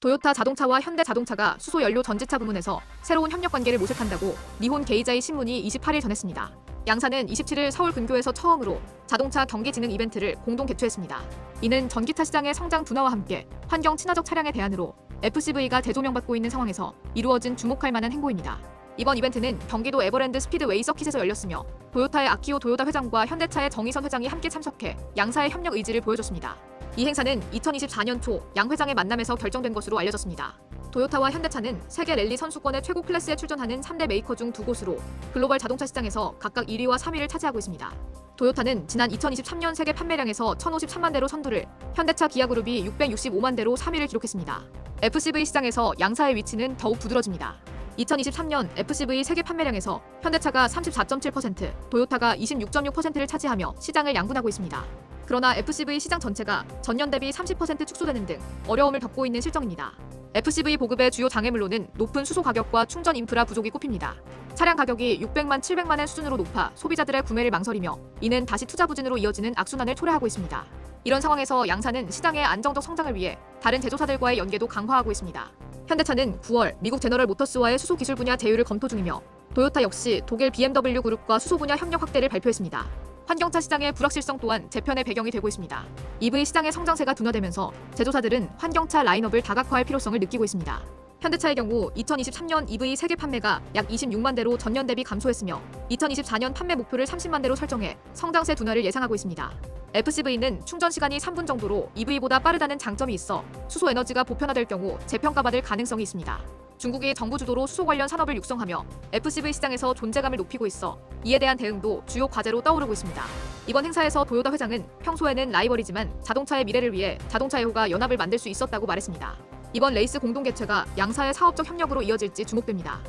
도요타 자동차와 현대 자동차가 수소 연료 전지차 부문에서 새로운 협력 관계를 모색한다고 니혼 게이자이 신문이 28일 전했습니다. 양사는 27일 서울 근교에서 처음으로 자동차 경기 진흥 이벤트를 공동 개최했습니다. 이는 전기차 시장의 성장 둔화와 함께 환경 친화적 차량의 대안으로 FCV가 재조명받고 있는 상황에서 이루어진 주목할 만한 행보입니다. 이번 이벤트는 경기도 에버랜드 스피드웨이 서킷에서 열렸으며 도요타의 아키오 도요다 회장과 현대차의 정의선 회장이 함께 참석해 양사의 협력 의지를 보여줬습니다. 이 행사는 2024년 초 양 회장의 만남에서 결정된 것으로 알려졌습니다. 도요타와 현대차는 세계 랠리 선수권의 최고 클래스에 출전하는 3대 메이커 중 두 곳으로 글로벌 자동차 시장에서 각각 1위와 3위를 차지하고 있습니다. 도요타는 지난 2023년 세계 판매량에서 1,053만 대로 선두를, 현대차 기아그룹이 665만 대로 3위를 기록했습니다. FCV 시장에서 양사의 위치는 더욱 두드러집니다. 2023년 FCV 세계 판매량에서 현대차가 34.7%, 도요타가 26.6%를 차지하며 시장을 양분하고 있습니다. 그러나 FCV 시장 전체가 전년 대비 30% 축소되는 등 어려움을 겪고 있는 실정입니다. FCV 보급의 주요 장애물로는 높은 수소 가격과 충전 인프라 부족이 꼽힙니다. 차량 가격이 600만 700만 원 수준으로 높아 소비자들의 구매를 망설이며 이는 다시 투자 부진으로 이어지는 악순환을 초래하고 있습니다. 이런 상황에서 양사는 시장의 안정적 성장을 위해 다른 제조사들과의 연계도 강화하고 있습니다. 현대차는 9월 미국 제너럴 모터스와의 수소 기술 분야 제휴를 검토 중이며 도요타 역시 독일 BMW 그룹과 수소 분야 협력 확대를 발표했습니다. 환경차 시장의 불확실성 또한 재편의 배경이 되고 있습니다. EV 시장의 성장세가 둔화되면서 제조사들은 환경차 라인업을 다각화할 필요성을 느끼고 있습니다. 현대차의 경우 2023년 EV 세계 판매가 약 26만 대로 전년 대비 감소했으며 2024년 판매 목표를 30만 대로 설정해 성장세 둔화를 예상하고 있습니다. FCV는 충전 시간이 3분 정도로 EV보다 빠르다는 장점이 있어 수소 에너지가 보편화될 경우 재평가받을 가능성이 있습니다. 중국이 정부 주도로 수소 관련 산업을 육성하며 FCV 시장에서 존재감을 높이고 있어 이에 대한 대응도 주요 과제로 떠오르고 있습니다. 이번 행사에서 도요다 회장은 평소에는 라이벌이지만 자동차의 미래를 위해 자동차 애호가 연합을 만들 수 있었다고 말했습니다. 이번 레이스 공동 개최가 양사의 사업적 협력으로 이어질지 주목됩니다.